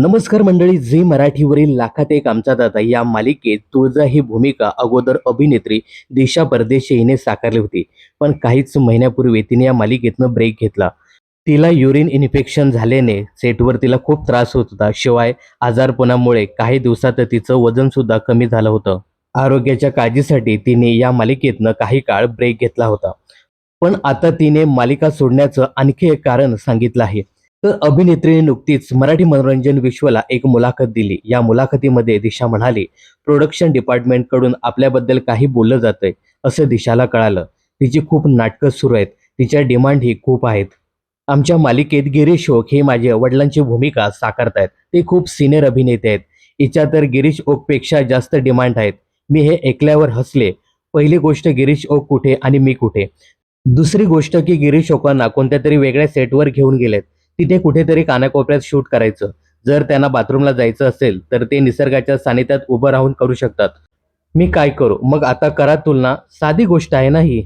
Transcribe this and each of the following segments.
नमस्कार मंडळी झी मराठीवरील लाखात एक आमचा दादा या मालिकेत तुळजा ही भूमिका अगोदर अभिनेत्री दिशा परदेशी हिने साकारली होती पण काहीच महिन्यापूर्वी तिने या मालिकेतनं ब्रेक घेतला. तिला युरिन इन्फेक्शन झाल्याने सेटवर तिला खूप त्रास होत होता शिवाय आजारपणामुळे काही दिवसात तिचं वजन सुद्धा कमी झालं होतं. आरोग्याच्या काळजीसाठी तिने या मालिकेतनं काही काळ ब्रेक घेतला होता. पण आता तिने मालिका सोडण्याचं आणखी एक कारण सांगितलं आहे. तर अभिनेत्रीने नुकतीच मराठी मनोरंजन विश्वला एक मुलाखत दिली. या मुलाखतीमध्ये दिशा म्हणाली प्रोडक्शन डिपार्टमेंटकडून आपल्याबद्दल काही बोललं जातंय असं दिशाला कळालं. तिची खूप नाटकं सुरू आहेत. तिच्या डिमांडही खूप आहेत. आमच्या मालिकेत गिरीश ओक हे माझे वडिलांची भूमिका साकारतायत. ते खूप सिनियर अभिनेते आहेत. हिच्या तर गिरीश ओकपेक्षा जास्त डिमांड आहेत. मी हे ऐकल्यावर हसले. पहिली गोष्ट गिरीश ओक कुठे आणि मी कुठे? दुसरी गोष्ट की गिरीश ओकांना कोणत्या तरी वेगळ्या सेटवर घेऊन गेलेत. तिथे कुठेतरी कानाकोपऱ्यात शूट करायचं. जर त्यांना बाथरूमला जायचं असेल तर ते निसर्गाच्या सानिध्यात उभं राहून करू शकतात. मी काय करू? मग आता करा तुलना. साधी गोष्ट आहे ना ही?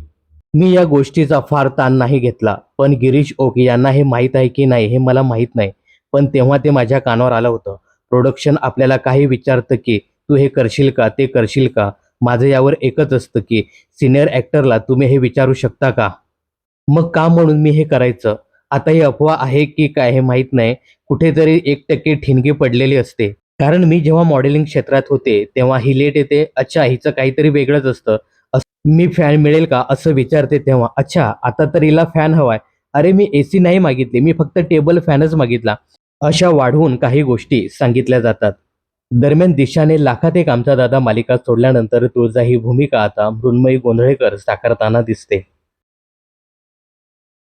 मी या गोष्टीचा फार ताण नाही घेतला. पण गिरीश ओक यांना हे माहीत आहे की नाही हे मला माहीत नाही. पण तेव्हा ते माझ्या कानावर आलं होतं. प्रोडक्शन आपल्याला काही विचारतं की तू हे करशील का? ते करशील का? माझं यावर एकच असतं की सिनियर ॲक्टरला तुम्ही हे विचारू शकता का? मग का म्हणून मी हे करायचं? आता ही अफवा आहे की काय हे माहीत नाही. कुठेतरी एक टक्के ठिणगी पडलेली असते. कारण मी जेव्हा मॉडेलिंग क्षेत्रात होते तेव्हा ही लेट येते. अच्छा हिचं काहीतरी वेगळंच असतं. मी फॅन मिळेल का? असं विचारते तेव्हा. अच्छा आता तर हिला फॅन हवाय. अरे मी एसी नाही मागितली. मी फक्त टेबल फॅनच मागितला. अशा वाढवून काही गोष्टी सांगितल्या जातात. दरम्यान दिशाने लाखात एक आमचा दादा मालिका सोडल्यानंतर तुळजा ही भूमिका आता मृण्मयी गोंधळेकर साकारताना दिसते.